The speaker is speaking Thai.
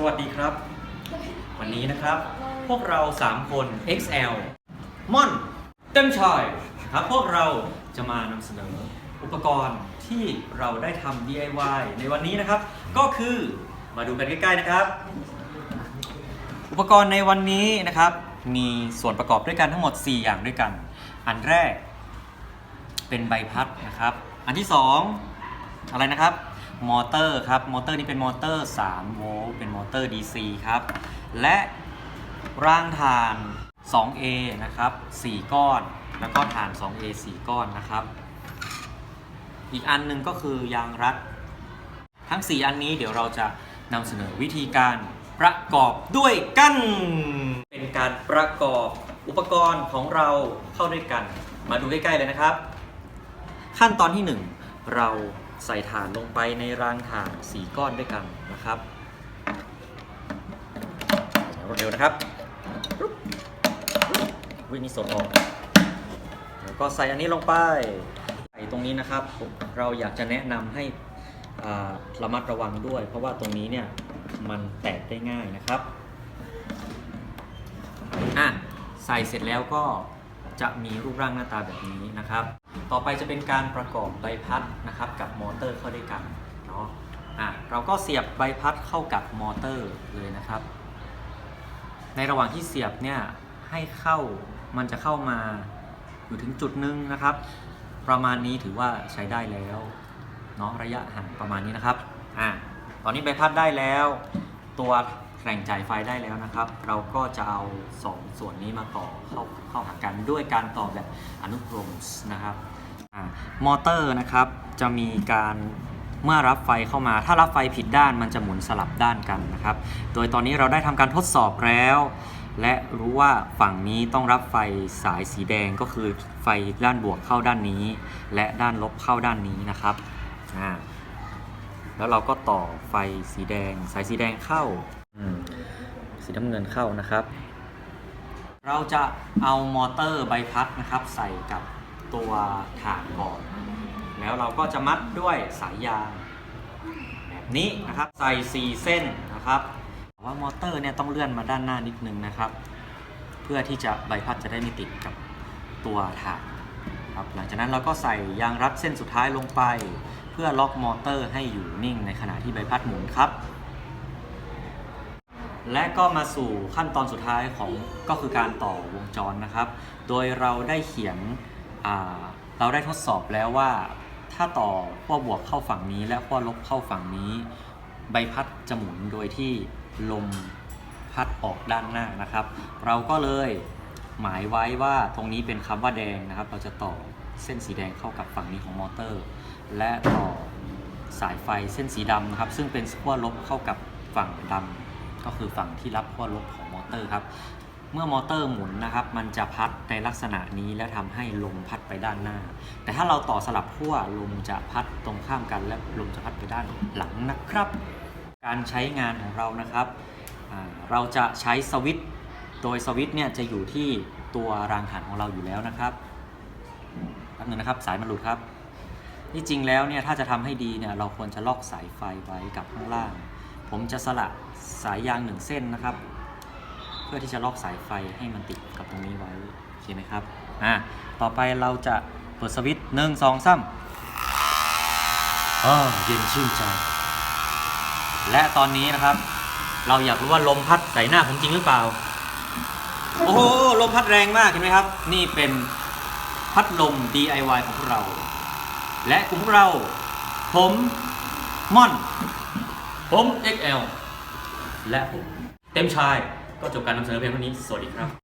สวัสดีครับ วันนี้นะครับ พวกเรา 3 คน XL ม่อนเต็มชอยครับ พวกเราจะมานำเสนออุปกรณ์ที่เราได้ทำ DIY ในวันนี้นะครับ ก็คือมาดูกันใกล้ๆนะครับ อุปกรณ์ในวันนี้นะครับ มีส่วนประกอบด้วยกันทั้งหมด 4 อย่างด้วยกัน อันแรก เป็นใบพัดนะครับ อันที่ 2 อะไรนะครับ มอเตอร์ครับ มอเตอร์นี้เป็นมอเตอร์3โวลต์เป็นมอเตอร์ DC ครับ และร่างถ่าน 2A นะครับ 4 ก้อน แล้วก็ถ่าน 2A 4 ก้อนนะครับ อีกอันหนึ่งก็คือยางรัด ทั้ง 4 อันนี้เดี๋ยวเราจะนำเสนอวิธีการประกอบด้วยกัน เป็นการประกอบอุปกรณ์ของเราเข้าด้วยกัน มาดูใกล้ๆเลยนะครับ ขั้นตอนที่ 1 เรา ใส่ถ่านลงไปในรางถ่าน4ก้อนด้วยกันนะครับรวดเร็วนะครับวิ่งนี่สดออกแล้วก็ใส่อันนี้ลงไปใส่ตรงนี้นะครับ เราอยากจะแนะนำให้ระมัดระวังด้วย เพราะว่าตรงนี้เนี่ยมันแตกได้ง่ายนะครับอะใส่เสร็จแล้วก็จะมีรูปร่างหน้าตาแบบนี้นะครับ ต่อไปจะเป็นการประกอบใบพัดนะครับกับมอเตอร์เข้าด้วยกันเนาะอะเราก็เสียบใบพัดเข้ากับมอเตอร์เลยนะครับ ในระหว่างที่เสียบเนี่ยให้เข้ามันจะเข้ามาอยู่ถึงจุดหนึ่งนะครับ ประมาณนี้ถือว่าใช้ได้แล้วเนาะระยะห่างประมาณนี้นะครับอะตอนนี้ใบพัดได้แล้ว ตัว แข่งจ่ายไฟได้แล้วนะครับ เราก็จะเอาสองส่วนนี้มาต่อเข้าเข้าหากันด้วยการต่อแบบอนุกรมนะครับมอเตอร์นะครับจะมีการเมื่อรับไฟเข้ามา ถ้ารับไฟผิดด้านมันจะหมุนสลับด้านกันนะครับ โดยตอนนี้เราได้ทำการทดสอบแล้ว และรู้ว่าฝั่งนี้ต้องรับไฟสายสีแดงก็คือไฟด้านบวกเข้าด้านนี้ และด้านลบเข้าด้านนี้นะครับแล้วเราก็ต่อไฟสีแดง สายสีแดงเข้า สีน้ำเงินเข้านะครับ เราจะเอามอเตอร์ใบพัดนะครับ ใส่กับตัวถานก่อน แล้วเราก็จะมัดด้วยสายยางแบบนี้นะครับใส่ 4 เส้นนะครับว่ามอเตอร์เนี่ยต้องเลื่อนมาด้านหน้านิดนึงนะครับ เพื่อที่จะใบพัดจะได้ไม่ติดกับตัวถานครับหลังจากนั้นเราก็ใส่ยางรัดเส้นสุดท้ายลงไป เพื่อล็อกมอเตอร์ให้อยู่นิ่งในขณะที่ใบพัดหมุนครับ และก็มาสู่ขั้นตอนสุดท้ายของก็คือการต่อวงจรนะครับ โดยเราได้เขียนเราได้ทดสอบแล้วว่า ถ้าต่อขั้วบวกเข้าฝั่งนี้ และขั้วลบเข้าฝั่งนี้ ใบพัดจะหมุนโดยที่ลมพัดออกด้านหน้านะครับ เราก็เลยหมายไว้ว่าตรงนี้เป็นคำว่าแดงนะครับ เราจะต่อเส้นสีแดงเข้ากับฝั่งนี้ของมอเตอร์ และต่อสายไฟเส้นสีดำนะครับ ซึ่งเป็นขั้วลบเข้ากับฝั่งดำ ก็คือฝั่งที่รับขั้วลบของมอเตอร์ครับ เมื่อมอเตอร์หมุนนะครับ มันจะพัดในลักษณะนี้และทำให้ลมพัดไปด้านหน้า แต่ถ้าเราต่อสลับขั้วลมจะพัดตรงข้ามกันและลมจะพัดไปด้านหลังนะครับ การใช้งานของเรานะครับ เราจะใช้สวิตช์โดยสวิตช์เนี่ยจะอยู่ที่ตัวรางฐานของเราอยู่แล้วนะครับแป๊บนึงนะครับสายมันหลุดครับที่จริงแล้วเนี่ยถ้าจะทำให้ดีเนี่ยเราควรจะลอกสายไฟไว้กับข้างล่าง ผมจะสละสายยางหนึ่งเส้นนะครับ เพื่อที่จะลอกสายไฟให้มันติดกับตรงนี้ไว้โอเคไหมครับอ่าต่อไปเราจะเปิดสวิตช์หนึ่งสองสามอ่าเย็นชื่นใจ และตอนนี้นะครับ เราอยากรู้ว่าลมพัดใส่หน้าผมจริงหรือเปล่า โอ้โหลมพัดแรงมากเห็นไหมครับ นี่เป็นพัดลม DIY ของพวกเรา และกลุ่มพวกเรา ผมม่อน ผม XL และผม เต็มชายก็จบการนำเสนอเพียงเท่านี้ สวัสดีครับ